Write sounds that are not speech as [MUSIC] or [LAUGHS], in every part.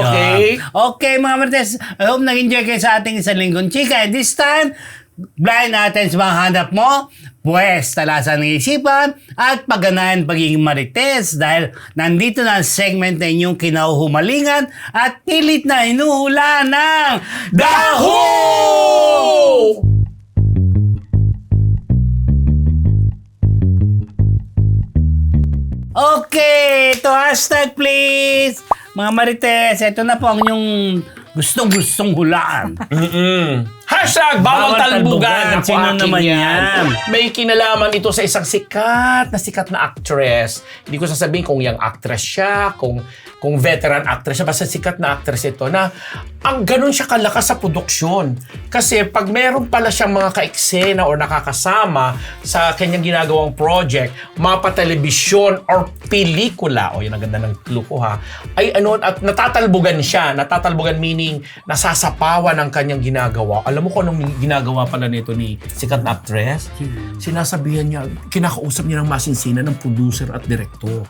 Okay. Yeah. Okay, mga Marites. I hope nag-enjoy kayo sa ating isang linggong chika. And this time, blind natin sa mga hanap mo, pues talasan ng isipan at pagganahan pagiging marites dahil nandito na ang segment na inyong kinahuhumalingan at pilit na inuhula ng Daho! Okay, ito hashtag please. Mga marites, ito na po ang inyong gustong-gustong hulaan. Mm-mm. Hashtag bawal, Bawal talbugan. Sino naman yan? May kinalaman ito sa isang sikat na sikat na actress. Hindi ko sasabihin kung yung actress siya, kung kung veteran actress siya, basta sikat na actress ito na ang ganun siya kalakas sa produksyon. Kasi pag meron pala siyang mga ka-eksena or nakakasama sa kanyang ginagawang project, mapa-telebisyon or pelikula, o yun ang ganda ng clue ko ha, ay ano, at natatalbugan siya. Natatalbugan meaning nasasapawan ng kanyang ginagawa. Alam mo kung anong ginagawa pala nito ni sikat na actress? Sinasabihan niya, kinakausap niya ng masinsinan ng producer at director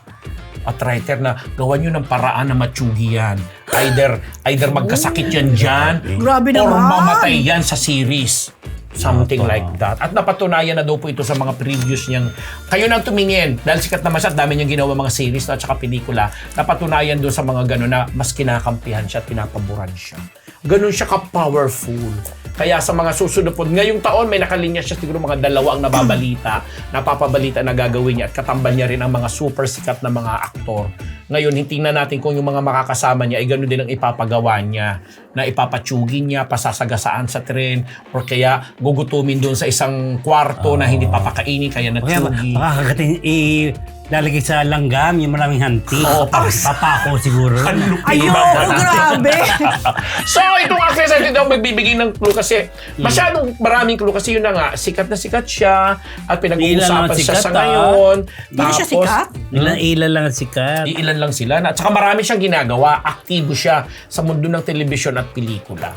at writer na gawan nyo ng paraan na matsugi yan. Either, either magkasakit yan dyan, Grabe or naman. mamatay yan sa series. Something like that. At napatunayan na daw po ito sa mga previous niyang, kayo nang tumingin, dahil sikat naman siya at dami niyang ginawa mga series at saka pelikula, napatunayan doon sa mga gano'n na mas kinakampihan siya at pinapaboran siya. Ganun siya ka-powerful. Kaya sa mga susunod po, ngayong taon may nakalinya siya siguro mga dalawa ang nababalita, napapabalita na gagawin niya at katambal niya rin ang mga super sikat na mga aktor. Ngayon, tingnan natin kung yung mga makakasama niya ay gano'n din ang ipapagawa niya na ipapatsugin niya, pasasagasaan sa tren, or kaya gugutumin doon sa isang kwarto na hindi papakainin kaya Kaya natsugi. makakagating i lalagay sa langgam yung maraming hanti. Oo, Pa- Papako siguro. Ayoko, grabe. [LAUGHS] so, itong actress na ang magbibigay ng clue kasi masyadong maraming clue kasi yun na nga, sikat na sikat siya at Ilan pinag-uusapan naman siya sikat, sa ah. ngayon. Hindi siya sikat? Ilan, ilan lang ang sikat. Iilan lang sila. At saka marami siyang ginagawa. Aktibo siya sa mundo ng telebisyon at pelikula.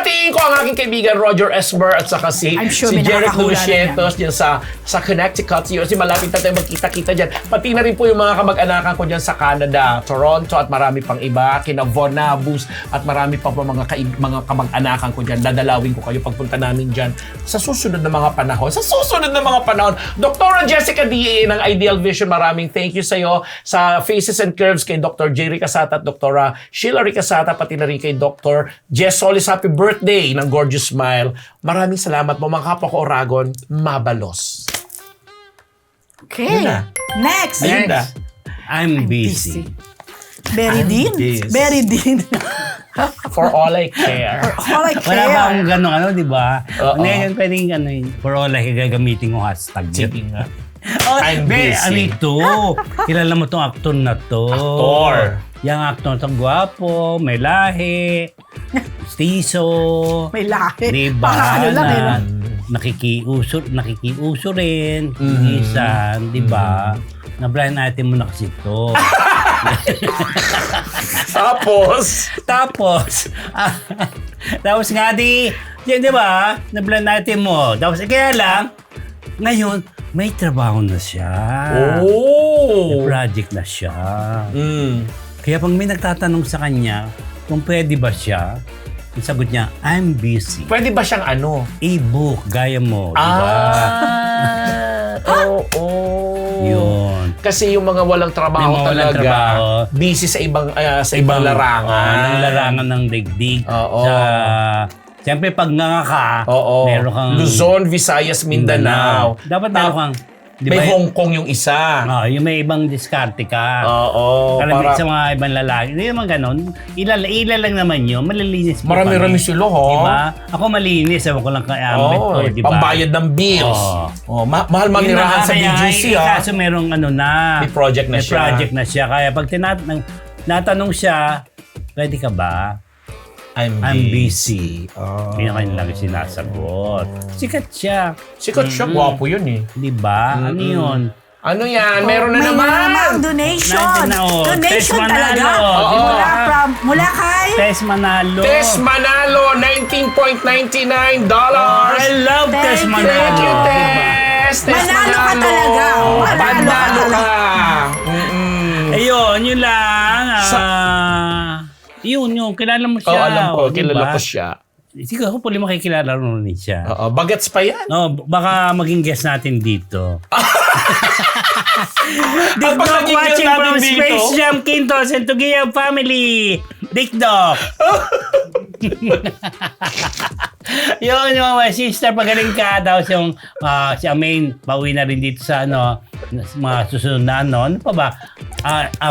O, mabatiin ko ang aking kaibigan Roger Esmer at saka si, I'm sure si may Jeric nakakahula na Lucientos dyan sa, sa Connecticut. Si malapit na tayo magkita-kita dyan. Pati na rin po yung mga kamag-anakan ko dyan sa Canada, Toronto at marami pang iba. Kina Von Nabus at marami pa po mga, kaib- mga kamag-anakan ko dyan. Dadalawin ko kayo pagpunta namin dyan sa susunod na mga panahon. Sa susunod na mga panahon. Dr. Jessica D.A. ng Ideal Vision, maraming thank you sa iyo. Sa Faces and Curves kay Dr. J. Ricasata at Dr. Sheila Ricasata, pati na rin kay Dr. Jess Solis. Happy birthday ng Gorgeous Smile. Maraming salamat po mga kapwa ko Oragon. Mabalos. Okay. Yun na. Next. Ayun na. I'm busy. Very Dean. busy. Very Dean. [LAUGHS] For all I care. All I Wala ba akong care. gano'ng ano, di ba? Oo. Yun, pwedeng ano yun, for all like gagamitin ko hashtag. Sige nga. Oh, I'm be, busy. ano ito? [LAUGHS] Kilala mo tong actor na to. Actor. Yung actor na to, gwapo, may lahi, stiso. May lahi. Diba? Baka ano lang eh. na, nakikiuso, nakikiuso rin. Mm. Minsan, di ba? Na-blind item mo na kasi ito. [LAUGHS] Tapos, Tapos, ah, tapos nga di, di, di ba, na-blind item mo. Tapos, kaya lang, ngayon, may trabaho na siya. May oh. project na siya. Mm. Kaya pag may nagtatanong sa kanya kung pwede ba siya, ang sagot niya, I'm busy. Pwede ba siyang ano? E-book, gaya mo? Ah, oo. Yun. Kasi yung mga walang trabaho mga walang talaga, trabaho. busy sa ibang ah, sa ibang larangan. Ah, ng larangan ng digdig. Oo. Sa, Siyempre, pag nga ka, Oo. meron kang... Luzon, Visayas, Mindanao. Dapat meron kang... Di May ba, Hong Kong yung isa. Ah, yung may ibang diskarte ka. Oo. Karamihan para sa mga ibang lalaki. Hindi naman ganun. Ilal, ilal lang naman yun. Malilinis po marami-rami kami. sila, ho. Diba? Ako malinis. Ewan ko lang kay Ambet Oo, ko, di ba? pambayad ng bills. Oo. Oh, ma- mahal Yun manirahan na, sa kaya, BGC, eh, ha? Kaso merong ano na. May project na may siya. project na siya. Kaya pag tinat nang- natanong siya, pwede ka ba? I'm, I'm busy. Oh. Yun ang kanilang sinasagot. Sikat siya. Sikat siya, gwapo yun eh. Di ba? Ano yun? Ano yan? Meron na May naman! namang donation. Na, oh. Tess Donation Manalo. talaga. Oo. Mula from, mula kay... Tess Manalo. Tess Manalo, $19.99 dollars. I love Thank Tess you. Manalo. Thank you, Diba? Tess. Tess Manalo ka talaga. Oh, Manalo ka Manalo ka. Mm-mm. Ayun, yun lang. Ah, Yun, yun. Kilala mo Oo, siya. alam ko. o, Kilala diba? ko siya. Siguro, hopefully makikilala mo rin siya. Oo, bagets pa yan. No, baka maging guest natin dito. [LAUGHS] Dog naging watching from dito- Space Jam Quintos and Tugiyang family. Dick Dog. [LAUGHS] yun yung my sister, pagaling ka daw siyang uh, si Amain, pauwi na rin dito sa ano, mga susunod na ano. Ano pa ba?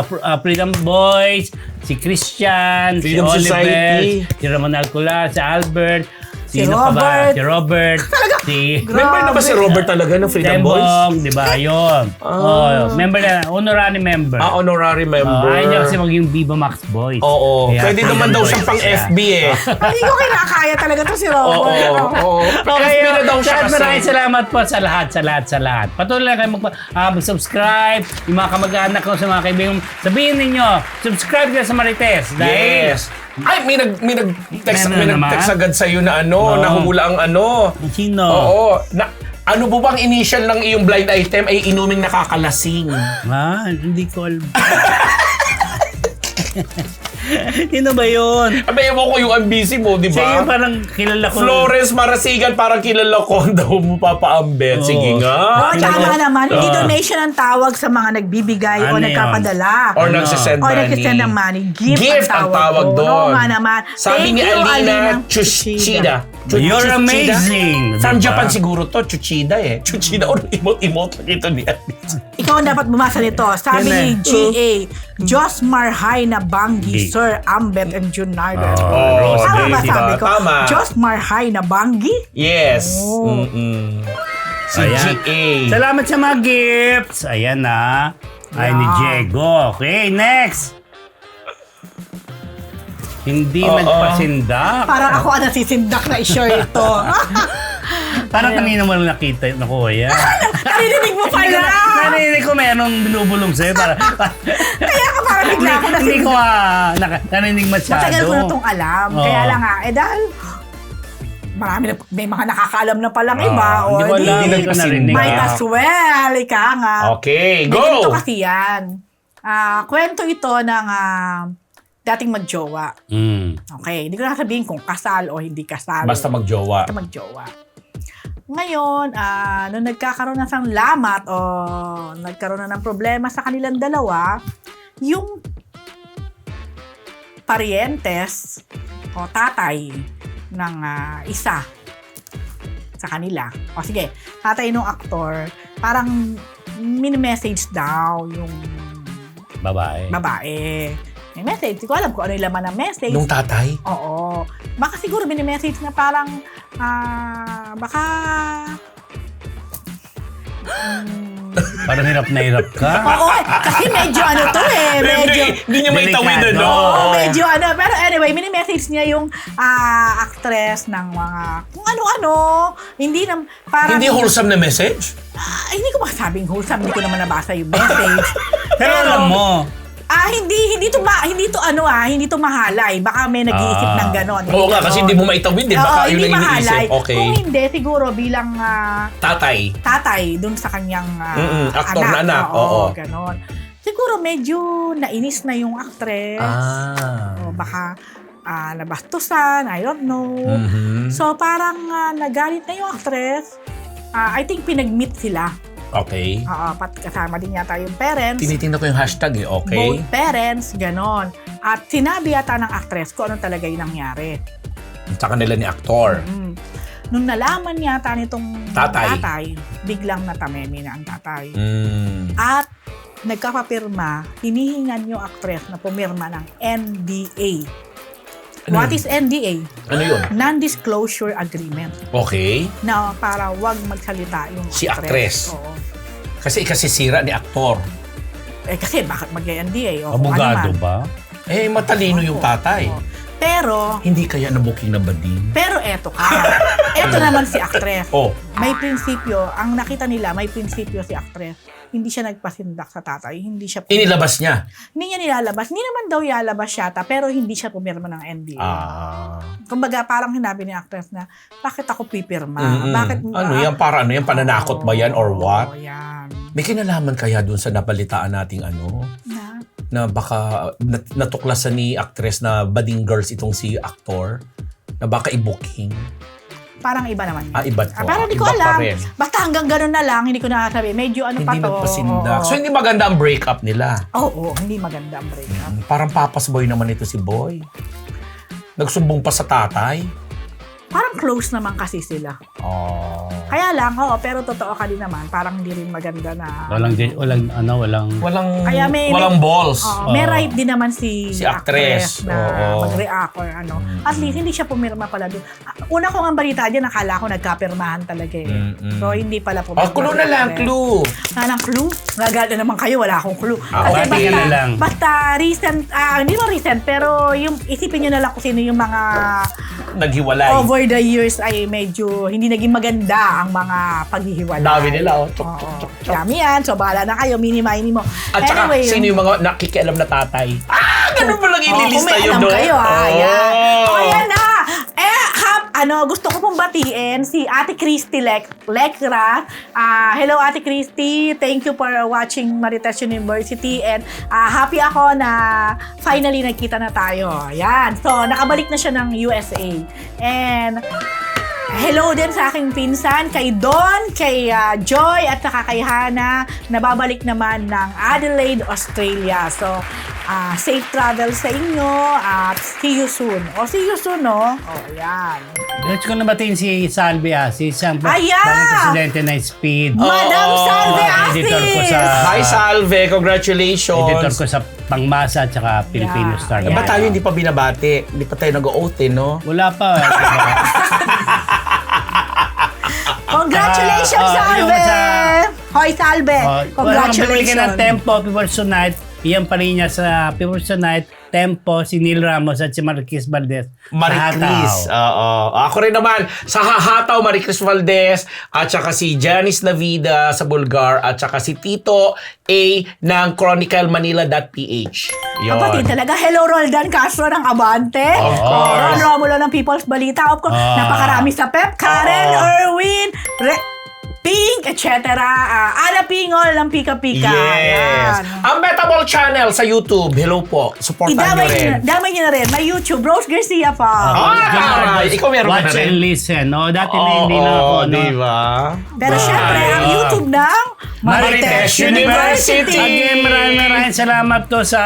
Fr- ah, Freedom Boys, si Christian, Freedom si Oliver, Society. si Ramon Alcular, si Albert, Si sino pa ba? Robert. Si Robert, [LAUGHS] si Member na ba si Robert talaga ng Freedom Boys? Tembong, di ba? Yun. Oh, member na, honorary member. Ah, honorary Oh, member. ayaw niya kasi maging Viva Max Boys. Oo. Kaya Pwede Freedom naman daw Boys siyang pang siya. FB eh. [LAUGHS] Hindi ko kinakaya talaga to si Robert. oo, oo. Okay, FB na daw siya kasi. maraming salamat po sa lahat, sa lahat, sa lahat. Patuloy lang kayo mag- ah, mag-subscribe, yung mga kamag-anak ko sa mga kaibigan. Sabihin ninyo, subscribe ka sa Marites. Dahil, Yes. Ay, may nag may nag-text Meron may naman? nag-text agad sa iyo na ano, Oo. nahula ang ano. Sino? Oo. Na, ano po bang initial ng iyong blind item ay inuming nakakalasing? Ah, hindi ko alam. [LAUGHS] [LAUGHS] Sino ba yun? Abay, ewan ko yung ambisi mo, di Siya yung ba? parang kilala ko. Flores Marasigan, parang kilala ko daw mo papaambet. Oo. Sige Oo, nga. tama naman. Hindi Ah. donation ang tawag sa mga nagbibigay o Ano nagkapadala. Or Ano? nagsisend O money. nagsisend ng money. Gift, Gift ang tawag doon. doon. Oo nga naman. Sabi Thank ni you, Alina Chuchida. Chuchida. You're Chuchida? amazing. From Diba? Japan siguro to, Chuchida eh. Chuchida or emote-emote ito ni Alice. Ikaw ang dapat bumasa nito. Sabi Yan ni eh. GA, Josmar Hay na Banggi. Sir Ambet and June Narden. Oh, Rose Tama ba Day, sabi diba? ko? Tama. Josmar Hay na Banggi? Yes. Oh. Mm-mm. Si Ayan. GA. Salamat sa mga gifts. Ayan na. Ay ni. Diego. Okay, next. Hindi Oo. nagpasindak. Parang ako ang nasisindak na i-share ito. [LAUGHS] Parang kanina mo lang nakita, nakuha yan. [LAUGHS] Narinig mo pala! Narinig ko merong binubulong sa'yo. Para, [LAUGHS] Kaya ka parang bigla ako hindi ko nasindak. ah, naka- narinig masyado. Matagal ko na itong alam. Oo. Kaya lang nga, eh dahil marami na, may mga nakakaalam na palang Oo, iba. o hindi ko alam, di, hindi ko narinig. Might ah. as well, ika nga. Okay, Hindi, go! ganito kasi yan. Ah, kwento ito ng ah, dating magjowa. Mm. Okay, hindi ko na sabihin kung kasal o hindi kasal. Basta magjowa. Basta magjowa. Ngayon, ah, nung nagkakaroon na ng lamat o nagkaroon na ng problema sa kanilang dalawa, yung parientes o tatay ng ah, isa sa kanila. O sige, tatay ng aktor, parang mini-message daw yung Babae. babae. May message. Hindi ko alam kung ano yung laman ng message. Nung tatay? Oo. Baka siguro mini-message na parang, ah, baka... Mm, [GASPS] Parang hirap na hirap ka. Oo, eh, kasi medyo ano to eh, medyo... Hindi, niya may tawid ano. Oo, medyo ano. Pero anyway, mini-message niya yung ah, actress ng mga kung ano-ano. Hindi na, parang... Hindi wholesome na message? Ah, hindi ko masabing wholesome. Hindi ko naman nabasa yung message. [LAUGHS] Pero alam mo, Ah, hindi hindi to ma, hindi to ano ah, hindi to mahalay. Baka may nag-iisip Ah. ng ganon. Oo nga, kasi hindi mo maitawid eh. Oo, Baka yun hindi ang iniisip. mahalay. Okay. Kung hindi, siguro bilang ah, Tatay. tatay dun sa kanyang ah, Mm-mm, aktor na anak, Oo, oo. ganon. Siguro medyo nainis na yung actress. Ah. O baka ah, nabastusan, I don't know. Mhm. So parang ah, nagalit na yung actress. Ah, I think pinag-meet sila. Okay. Oo, pat kasama din yata yung parents. Tinitingnan ko yung hashtag eh. Okay. Both parents, ganon. At sinabi yata ng actress kung ano talaga yung nangyari. Sa kanila ni aktor. Mm. Nung nalaman yata nitong Tatay. biglang natamemi na ang tatay. Mm. At nagkapapirma, hinihingan yung actress na pumirma ng NDA. Ano What yun? is NDA? Ano yun? Non-disclosure agreement. Okay. Na para wag magsalita yung Si actress. Oo. Kasi ikasisira ni aktor. Eh kasi bakit mag-NDA? O kung ano abogado man. ba? Eh, matalino yung Oo. tatay. Oo. Pero, Hindi kaya nabuking na bading? pero eto ka. [LAUGHS] eto naman si actress. Oh, May prinsipyo, ang nakita nila, may prinsipyo si actress. Hindi siya nagpasindak sa tatay. Hindi siya inilabas niya. Hindi niya nilalabas. Hindi naman daw ilalabas yata, pero hindi siya pumirma ng NDA. Ah. Kumbaga, parang hinabi ni actress na, bakit ako pipirma? Mm-mm. Bakit, ano yan? Para ano yan? Pananakot ba yan or what? Oo, yan. May kinalaman kaya dun sa nabalitaan nating ano? Na, na baka nat- natuklasan ni actress na bading girls itong si actor na baka i-booking. Parang iba naman. Ah, iba to. Ah, parang hindi ko Iba pa alam. rin. Basta hanggang ganun na lang, hindi ko nakasabi. Medyo ano pa Hindi to. nagpasindak. Oo. So, hindi maganda ang breakup nila. Oo, hindi maganda ang breakup. Parang papas boy naman ito si Boy. Nagsumbong pa sa tatay. Parang close naman kasi sila. Oh. Kaya lang, oo, pero totoo ka din naman. Parang hindi rin maganda na... Walang, walang, ano, walang... Walang, Kaya may- walang balls. Oo, may Oo. right din naman si, Si actress. na Oo. mag-react or ano. At least, hindi siya pumirma pala doon. Ah, Una ko nga balita dyan, nakala ko nagkapirmahan talaga eh. Mm-mm. So, hindi pala pumirma. Oh, clue na lang, clue. Wala nang clue. Gagal na naman kayo, wala akong clue. Ah, bati basta, na lang. basta recent, ah, hindi mo recent, pero yung isipin nyo na lang kung sino yung mga Naghiwalay. over the years ay medyo hindi naging maganda ang mga paghihiwalay. Dami nila, oh. Chok, chok, chok, chok. Dami yan. So, bahala na kayo. Mini-mini mo. At saka, Anyway, sino yung mga nakikialam na tatay? Ah, ganun ba lang Oh, kung ililista may yun alam doon? kayo, ha? Oh. Yan. Oh, yan na. Ano, gusto ko pong batiin si Ate Christy Lec Lecra. Ah, hello, Ate Christy. Thank you for watching Marites University. And ah, happy ako na finally nagkita na tayo. Yan. So, nakabalik na siya ng USA. And Hello din sa aking pinsan, kay Don, kay ah, Joy, at saka kay Hana, nababalik naman ng Adelaide, Australia. So, ah, safe travel sa inyo at see you soon. O, see you soon, no? O, yan. Gusto ko na batiin si Salvi Asi, isang yeah! bagong presidente ng Speed. Madam Oo, Salve editor ko sa- Hi, Salve. Congratulations. Editor ko sa Pangmasa at saka Filipino Yeah. Star. Eh, ba't tayo hindi pa binabati? Hindi pa tayo nag-oath eh, no? Wala pa. [LAUGHS] Congratulations, Ah, ah, Salve! yung sa- Hoy, Salve! Oh, Walang bumili ka ng Congratulations! Tempo, People Tonight. Iyan pa rin niya sa People Tonight, Tempo, si Neil Ramos at si Marquis Valdez. Hataw. Oo. Ako rin naman, sa Hahataw, Maricris Valdez, at saka si Janice Navida sa Bulgar, at saka si Tito A ng chroniclemanila.ph. Yun. Kapatid talaga. Hello, Roldan Castro ng Abante. Of Oh, course. Ron Romulo ng People's Balita. Of course, Ah. napakarami sa Pep. Karen, Oo. Erwin, Re- Pink, etc. Ah, Ana Pingol ng Pika Pika. Yes. Yan. Ang Metaball Channel sa YouTube. Hello po. Supportan nyo rin. nyo, damay nyo na rin. May YouTube. Rose Garcia pa. Ah, Diyan taray. ako, Ikaw meron Watch na rin? and listen. No, dati na Oo, hindi na ako. No? di ba? Pero Bye. syempre, ang Ah. YouTube ng Marites University. Again, maraming maraming salamat to sa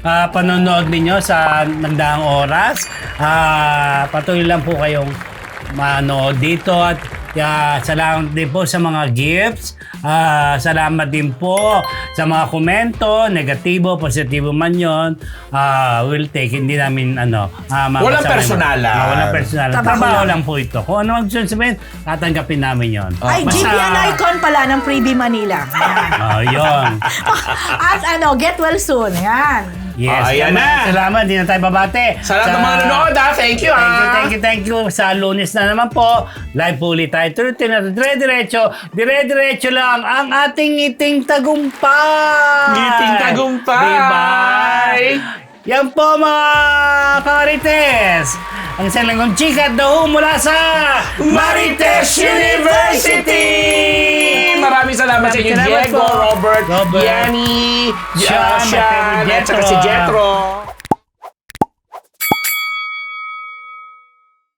ah, panonood ninyo sa nagdaang oras. Ah, patuloy lang po kayong manood dito at ah, salamat din po sa mga gifts. Ah, salamat din po sa mga komento, negatibo, positibo man yon. Ah, we'll take, hindi namin ano. ah, Walang personalan. Ah, walang personalan. Trabaho Trabaho lang. lang po ito. Kung ano ang gusto sabihin, tatanggapin namin yon. Ay, Basta- GBN icon pala ng Freebie Manila. Yan. Ah, yun. [LAUGHS] At ano, get well soon. Yan. Yes. Ah, ayan salamat, na. Salamat, di na tayo babate. Sa lahat ng mga nanonood ha. Thank you Thank you, ha. thank you, thank you. Sa lunes na naman po, live po ulit tayo. Tuloy na dire-diretso, dire-diretso lang ang ating ngiting tagumpay. Ngiting tagumpay. Diba? Yan po mga kamarites. Ang isang langgong chika at daho mula sa Marites University! Maraming salamat sa inyo, Diego. Robert, Robert. Yanni, Sean, at saka si Jetro. Jetro.